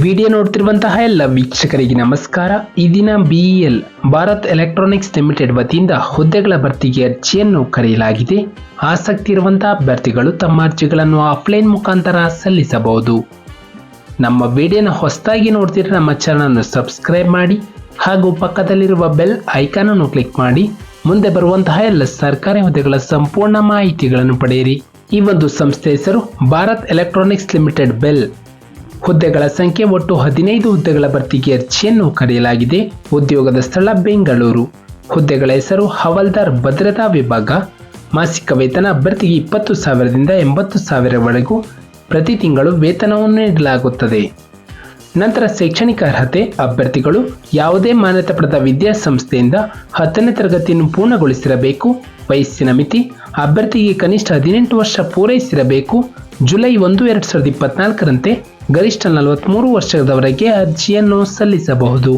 Video ನೋಡ್ತಿರುವಂತಹ ಎಲ್ಲ ವೀಕ್ಷಕರಿಗೆ ನಮಸ್ಕಾರ. ಈ ದಿನ ಬಿಇಎಲ್ ಭಾರತ್ ಎಲೆಕ್ಟ್ರಾನಿಕ್ಸ್ ಲಿಮಿಟೆಡ್ ವತಿಯಿಂದ ಹುದ್ದೆಗಳ ಭರ್ತಿಗೆ ಅರ್ಜಿಯನ್ನು ಕರೆಯಲಾಗಿದೆ. ಆಸಕ್ತಿ ಇರುವಂತಹ ಅಭ್ಯರ್ಥಿಗಳು ತಮ್ಮ ಅರ್ಜಿಗಳನ್ನು ಆಫ್ಲೈನ್ ಮುಖಾಂತರ ಸಲ್ಲಿಸಬಹುದು. ನಮ್ಮ ವಿಡಿಯೋನ ಹೊಸದಾಗಿ ನೋಡ್ತಿದ್ರೆ ನಮ್ಮ ಚಾನಲನ್ನು ಸಬ್ಸ್ಕ್ರೈಬ್ ಮಾಡಿ ಹಾಗೂ ಪಕ್ಕದಲ್ಲಿರುವ ಬೆಲ್ ಐಕಾನ್ ಅನ್ನು ಕ್ಲಿಕ್ ಮಾಡಿ. ಮುಂದೆ ಬರುವಂತಹ ಎಲ್ಲ ಸರ್ಕಾರಿ ಹುದ್ದೆಗಳ ಸಂಪೂರ್ಣ ಮಾಹಿತಿಗಳನ್ನು ಪಡೆಯಿರಿ. ಈ ಒಂದು ಸಂಸ್ಥೆ ಹೆಸರು ಭಾರತ್ ಎಲೆಕ್ಟ್ರಾನಿಕ್ಸ್ ಲಿಮಿಟೆಡ್ ಬೆಲ್. ಹುದ್ದೆಗಳ ಸಂಖ್ಯೆ ಒಟ್ಟು ಹದಿನೈದು ಹುದ್ದೆಗಳ ಭರ್ತಿಗೆ ಅರ್ಜಿಯನ್ನು ಕರೆಯಲಾಗಿದೆ. ಉದ್ಯೋಗದ ಸ್ಥಳ ಬೆಂಗಳೂರು. ಹುದ್ದೆಗಳ ಹೆಸರು ಹವಾಲ್ದಾರ್ ಭದ್ರತಾ ವಿಭಾಗ. ಮಾಸಿಕ ವೇತನ ಅಭ್ಯರ್ಥಿಗೆ ಇಪ್ಪತ್ತು ಸಾವಿರದಿಂದ ಎಂಬತ್ತು ಸಾವಿರವರೆಗೂ ಪ್ರತಿ ತಿಂಗಳು ವೇತನವನ್ನು ನೀಡಲಾಗುತ್ತದೆ. ನಂತರ ಶೈಕ್ಷಣಿಕ ಅರ್ಹತೆ, ಅಭ್ಯರ್ಥಿಗಳು ಯಾವುದೇ ಮಾನ್ಯತೆ ಪಡೆದ ವಿದ್ಯಾಸಂಸ್ಥೆಯಿಂದ ಹತ್ತನೇ ತರಗತಿಯನ್ನು ಪೂರ್ಣಗೊಳಿಸಿರಬೇಕು. ವಯಸ್ಸಿನ ಮಿತಿ, ಅಭ್ಯರ್ಥಿಗೆ ಕನಿಷ್ಠ ಹದಿನೆಂಟು ವರ್ಷ ಪೂರೈಸಿರಬೇಕು. ಜುಲೈ ಒಂದು, ಎರಡು ಸಾವಿರದ ಇಪ್ಪತ್ನಾಲ್ಕರಂತೆ ಗರಿಷ್ಠ ನಲವತ್ತ್ಮೂರು ವರ್ಷದವರೆಗೆ ಅರ್ಜಿಯನ್ನು ಸಲ್ಲಿಸಬಹುದು.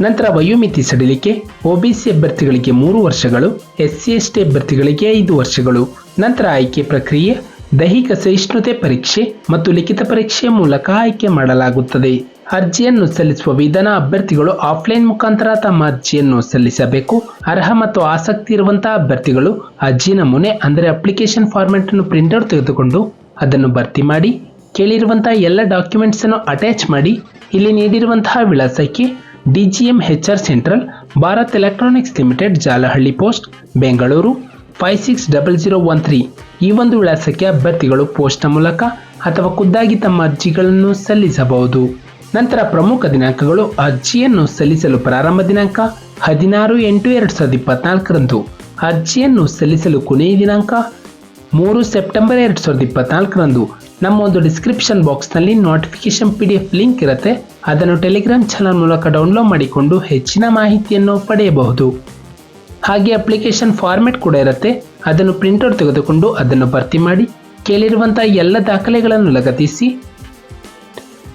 ನಂತರ ವಯೋಮಿತಿ ಸಡಿಲಿಕೆ, ಒಬಿಸಿ ಅಭ್ಯರ್ಥಿಗಳಿಗೆ ಮೂರು ವರ್ಷಗಳು, ಎಸ್ಸಿ, ಎಸ್ಟಿ ಅಭ್ಯರ್ಥಿಗಳಿಗೆ ಐದು ವರ್ಷಗಳು. ನಂತರ ಆಯ್ಕೆ ಪ್ರಕ್ರಿಯೆ, ದೈಹಿಕ ಸಹಿಷ್ಣುತೆ ಪರೀಕ್ಷೆ ಮತ್ತು ಲಿಖಿತ ಪರೀಕ್ಷೆಯ ಮೂಲಕ ಆಯ್ಕೆ ಮಾಡಲಾಗುತ್ತದೆ. ಅರ್ಜಿಯನ್ನು ಸಲ್ಲಿಸುವ ವಿಧಾನ, ಅಭ್ಯರ್ಥಿಗಳು ಆಫ್ಲೈನ್ ಮುಖಾಂತರ ತಮ್ಮ ಅರ್ಜಿಯನ್ನು ಸಲ್ಲಿಸಬೇಕು. ಅರ್ಹ ಮತ್ತು ಆಸಕ್ತಿ ಇರುವಂತಹ ಅಭ್ಯರ್ಥಿಗಳು ಅರ್ಜಿ ನಮೂನೆ, ಅಂದರೆ ಅಪ್ಲಿಕೇಶನ್ ಫಾರ್ಮೆಟ್ ಅನ್ನು ಪ್ರಿಂಟ್ಔಟ್ ತೆಗೆದುಕೊಂಡು ಅದನ್ನು ಭರ್ತಿ ಮಾಡಿ ಕೇಳಿರುವಂತಹ ಎಲ್ಲ ಡಾಕ್ಯುಮೆಂಟ್ಸ್ ಅನ್ನು ಅಟ್ಯಾಚ್ ಮಾಡಿ, ಇಲ್ಲಿ ನೀಡಿರುವಂತಹ ವಿಳಾಸಕ್ಕೆ D G M H R central Bharat Electronics Limited Jalahalli post Bengaluru five six double zero one three ಈ ಒಂದು ವಿಳಾಸಕ್ಕೆ ಅಭ್ಯರ್ಥಿಗಳು ಪೋಸ್ಟ್ನ ಮೂಲಕ ಅಥವಾ ಖುದ್ದಾಗಿ ತಮ್ಮ ಅರ್ಜಿಗಳನ್ನು ಸಲ್ಲಿಸಬಹುದು. ನಂತರ ಪ್ರಮುಖ ದಿನಾಂಕಗಳು ಅರ್ಜಿಯನ್ನು ಸಲ್ಲಿಸಲು ಪ್ರಾರಂಭ ದಿನಾಂಕ ಹದಿನಾರು ಎಂಟು ಎರಡು ಸಾವಿರದ ಇಪ್ಪತ್ನಾಲ್ಕರಂದು. ಅರ್ಜಿಯನ್ನು ಸಲ್ಲಿಸಲು ಕೊನೆಯ ದಿನಾಂಕ ಮೂರು ಸೆಪ್ಟೆಂಬರ್ ಎರಡು ಸಾವಿರದ ಇಪ್ಪತ್ನಾಲ್ಕರಂದು ನಮ್ಮ ಒಂದು ಡಿಸ್ಕ್ರಿಪ್ಷನ್ ಬಾಕ್ಸ್ನಲ್ಲಿ notification P D F link ಇರುತ್ತೆ. ಅದನ್ನು ಟೆಲಿಗ್ರಾಮ್ ಚಾನಲ್ ಮೂಲಕ ಡೌನ್ಲೋಡ್ ಮಾಡಿಕೊಂಡು ಹೆಚ್ಚಿನ ಮಾಹಿತಿಯನ್ನು ಪಡೆಯಬಹುದು. ಹಾಗೆ ಅಪ್ಲಿಕೇಶನ್ ಫಾರ್ಮೆಟ್ ಕೂಡ ಇರುತ್ತೆ. ಅದನ್ನು ಪ್ರಿಂಟೌಟ್ ತೆಗೆದುಕೊಂಡು ಅದನ್ನು ಭರ್ತಿ ಮಾಡಿ ಕೇಳಿರುವಂಥ ಎಲ್ಲ ದಾಖಲೆಗಳನ್ನು ಲಗತ್ತಿಸಿ.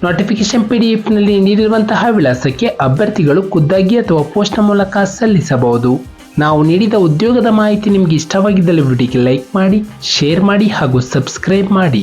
ನೋಟಿಫಿಕೇಶನ್ ಪಿ ಡಿ ಎಫ್ನಲ್ಲಿ ನೀಡಿರುವಂತಹ ವಿಳಾಸಕ್ಕೆ ಅಭ್ಯರ್ಥಿಗಳು ಖುದ್ದಾಗಿ ಅಥವಾ ಪೋಸ್ಟ್ನ ಮೂಲಕ ಸಲ್ಲಿಸಬಹುದು. ನಾವು ನೀಡಿದ ಉದ್ಯೋಗದ ಮಾಹಿತಿ ನಿಮಗೆ ಇಷ್ಟವಾಗಿದ್ದಲ್ಲಿ ವಿಡಿಯೋಗೆ ಲೈಕ್ ಮಾಡಿ ಶೇರ್ ಮಾಡಿ ಹಾಗೂ ಸಬ್ಸ್ಕ್ರೈಬ್ ಮಾಡಿ.